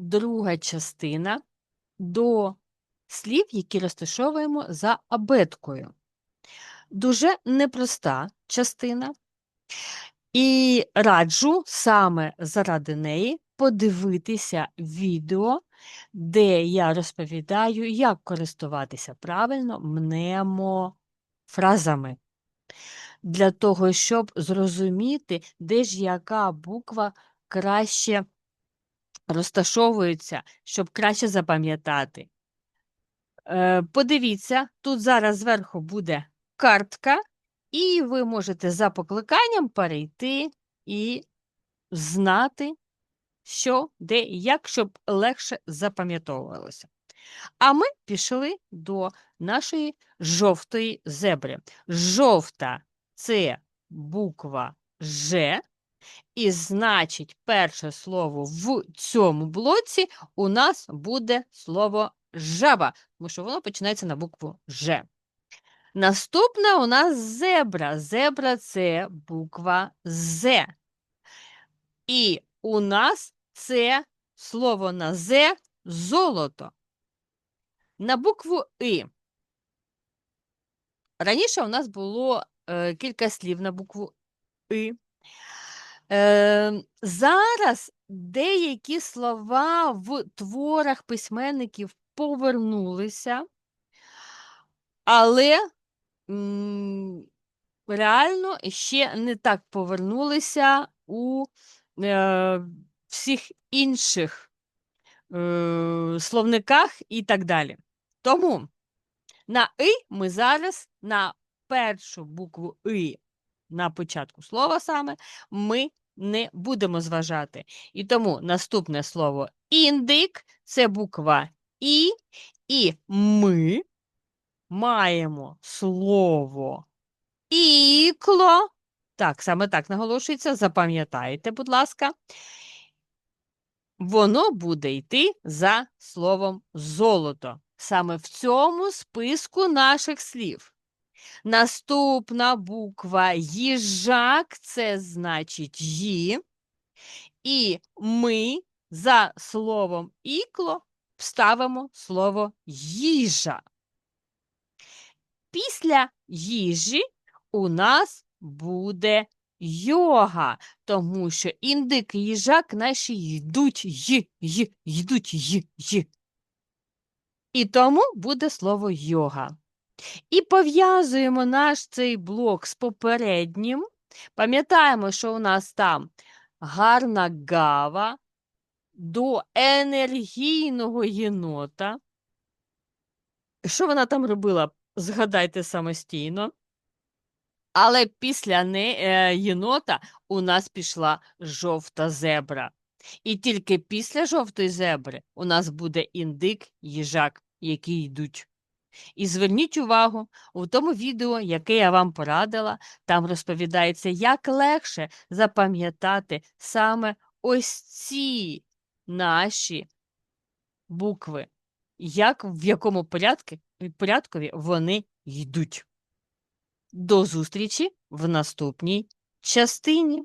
друга частина до слів, які розташовуємо за абеткою. Дуже непроста частина, і раджу саме заради неї подивитися відео, де я розповідаю, як користуватися правильно мнемофразами. Для того, щоб зрозуміти, де ж яка буква краще розташовується, щоб краще запам'ятати. Е, Подивіться, тут зараз зверху буде картка, і ви можете за покликанням перейти і знати, що, де і як, щоб легше запам'ятовувалося. А ми пішли до нашої жовтої зебри. Жовта це буква Ж, і значить, перше слово в цьому блоці у нас буде слово жаба, тому що воно починається на букву Ж. Наступна у нас зебра. Зебра це буква З. І у нас це слово на З золото. На букву И. Раніше у нас було е, кілька слів на букву И. Е, зараз деякі слова в творах письменників повернулися, але м, реально ще не так повернулися у е, всіх інших е, словниках і так далі. Тому на «и» ми зараз на першу букву «и» на початку слова саме ми не будемо зважати. І тому наступне слово індик це буква І, і ми маємо слово ікло. Так, саме так наголошується, запам'ятайте, будь ласка. Воно буде йти за словом золото. Саме в цьому списку наших слів. Наступна буква їжак це значить ї. І ми за словом ікло вставимо слово їжа. Після їжі у нас буде йога, тому що індик і їжак наші йдуть й, й, йдуть й, й. І тому буде слово йога. І пов'язуємо наш цей блок з попереднім. Пам'ятаємо, що у нас там гарна гава до енергійного єнота. Що вона там робила? Згадайте самостійно. Але після не, е, єнота у нас пішла жовта зебра. І тільки після жовтої зебри у нас буде індик, їжак, які йдуть. І зверніть увагу, у тому відео, яке я вам порадила, там розповідається, як легше запам'ятати саме ось ці наші букви, як в якому порядку, порядкові вони йдуть. До зустрічі в наступній частині.